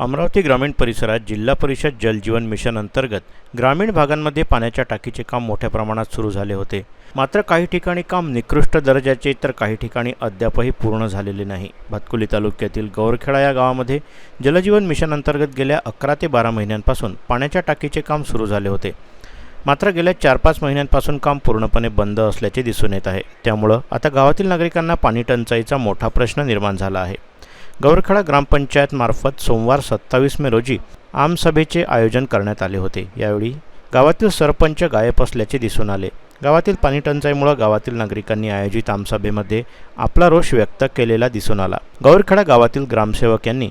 अमरावती ग्रामीण परिसरात जिल्हा परिषद जलजीवन मिशन अंतर्गत ग्रामीण भागांमध्ये पाण्याच्या टाकीचे काम मोठ्या प्रमाणात सुरू झाले होते. मात्र काही ठिकाणी काम निकृष्ट दर्जाचे तर काही ठिकाणी अद्यापही पूर्ण झालेले नाही. भातकुली तालुक्यातील गौरखेडा या गावामध्ये जलजीवन मिशन अंतर्गत गेल्या अकरा ते बारा महिन्यांपासून पाण्याच्या टाकीचे काम सुरू झाले होते. मात्र गेल्या चार पाच महिन्यांपासून काम पूर्णपणे बंद असल्याचे दिसून येत आहे. त्यामुळं आता गावातील नागरिकांना पाणी टंचाईचा मोठा प्रश्न निर्माण झाला आहे. गौरखेडा ग्रामपंचायतमार्फत सोमवार सत्तावीस मे रोजी आमसभेचे आयोजन करण्यात आले होते. यावेळी गावातील सरपंच गायब असल्याचे दिसून आले. गावातील पाणीटंचाईमुळे गावातील नागरिकांनी आयोजित आमसभेमध्ये आपला रोष व्यक्त केलेला दिसून आला. गौरखेडा गावातील ग्रामसेवक यांनी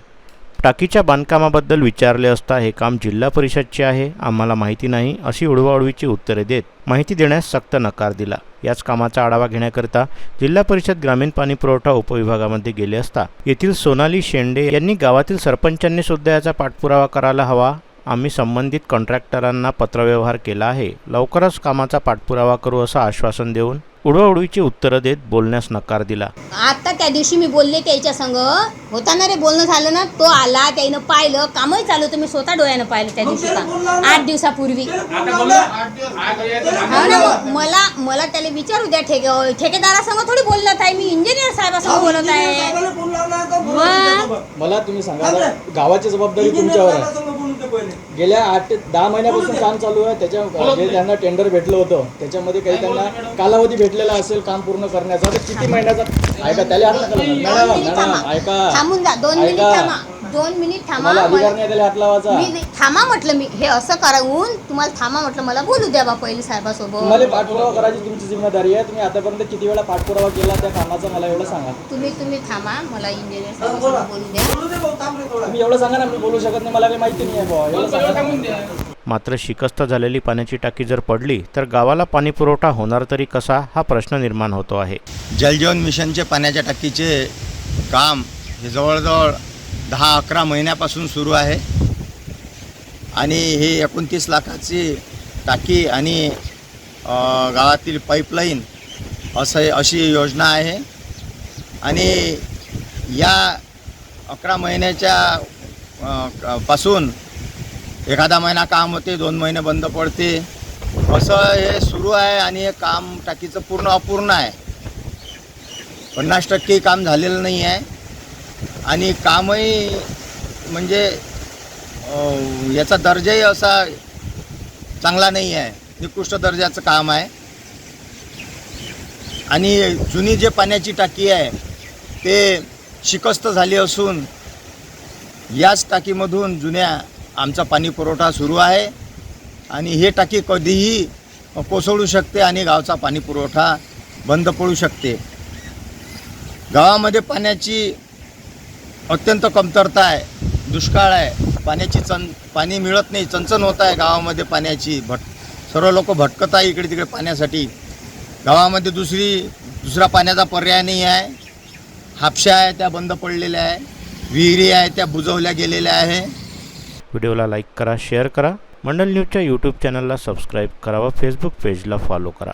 टाकीच्या बांधकामाबद्दल विचारले असता हे काम जिल्हा परिषदचे आहे आम्हाला माहिती नाही अशी उडवाउडवीची उत्तरे देत माहिती देण्यास सक्त नकार दिला. याच कामाचा आढावा घेण्याकरिता जिल्हा परिषद ग्रामीण पाणी पुरवठा उपविभागामध्ये गेले असता येथील सोनाली शेंडे यांनी गावातील सरपंचांनी सुद्धा याचा पाठपुरावा करायला हवा आम्ही संबंधित कॉन्ट्रॅक्टरांना पत्रव्यवहार केला आहे. लवकरच कामाचा पाठपुरावा करू असं आश्वासन देऊन उडवाउडवीची उत्तरं देत बोलण्यास नकार दिला. आता त्या दिवशी मी बोलले त्याच्या संग होता ना रे बोलणं झालं ना तो आला त्यानं पाहिलं कामही चालू होतं मी स्वतः डोळ्यानं पाहिलं त्या दिवशी काम आठ दिवसापूर्वी. हो ना मग मला मला त्याला विचारू द्या ठेके ठेकेदारासंग थोडी बोलत आहे मी इंजिनियर साहेबासंग बोलत आहे. मला तुम्ही सांगा गावाची जबाबदारी तुमच्यावर आहे. गेल्या आठ ते दहा महिन्यापासून काम चालू आहे. त्याच्या जे त्यांना टेंडर भेटलं होतं त्याच्यामध्ये काही त्यांना कालावधी भेटलेला असेल काम पूर्ण करण्याचा. तर किती महिन्याचा ऐका त्याला ऐका. ऐका. दोन मिनिट थांबा तुम्हाला अधिकार मला- नाही त्याला हात लावायचा. मी नाही- थांबा म्हटलं मी. हे असं करावून तुम्हाला थांबा म्हटलं मला बोलू द्या बा पहिले साहेबासोबत. तुम्हाला पाठपुरावा करायची तुमची जिम्मेदारी आहे. तुम्ही आतापर्यंत किती वेळा पाठपुरावा केला त्या कामाचा मला एवढं सांगा. तुम्ही तुम्ही थांबा मला इंजिनियर साहेबासोबत बोलू द्या. तुम्ही एवढं सांगा ना मी बोलू शकत नाही. मला काही माहिती नाही आहे बुवा एवढं सांगा. मात्र शिकस्त झालेली पाण्याची टाकी जर पडली तर गावाला पाणी पुरवठा होणार तरी कसा हा प्रश्न निर्माण होतो आहे. जलजीवन मिशनचे पाण्याच्या टाकीचे काम हे जवळजवळ दहा अकरा महिन्यापासून सुरू आहे. आणि हे एकोणतीस लाखाची टाकी आणि गावातील पाईपलाईन असं अशी योजना आहे. आणि या अकरा महिन्याच्या पासून एखादा महिना काम होते दोन महिने बंद पडते. असं हे सुरू आहे आणि हे काम टाकीचं पूर्ण अपूर्ण आहे. पन्नास टक्के काम झालेलं नाही आहे. आणि कामही म्हणजे याचा दर्जाही असा चांगला नाही आहे. निकृष्ट दर्जाचं काम आहे. आणि जुनी जे पाण्याची टाकी आहे ते शिकस्त झाली असून याच टाकीमधून जुन्या आमचा पाणी पुरवठा सुरू आहे. आणि हे टाकी कधीही कोसळू शकते आणि गावचा पाणी पुरवठा बंद पडू शकते. गावामध्ये पाण्याची अत्यंत कमतरता आहे दुष्काळ आहे. पाण्याची चन पाणी मिळत नाही चंचन होत आहे गावामध्ये पाण्याची भट सर्व लोक भटकत आहे इकडे तिकडे पाण्यासाठी. गावामध्ये दुसरी दुसरा पाण्याचा पर्याय नाही आहे. हापशा आहे त्या बंद पडलेल्या आहे. विहिरी आहे त्या बुजवल्या गेलेल्या आहे. व्हिडिओला लाईक करा शेअर करा. मंडल न्यूजच्या यूट्यूब चॅनलला सबस्क्राईब करा व फेसबुक पेजला फॉलो करा.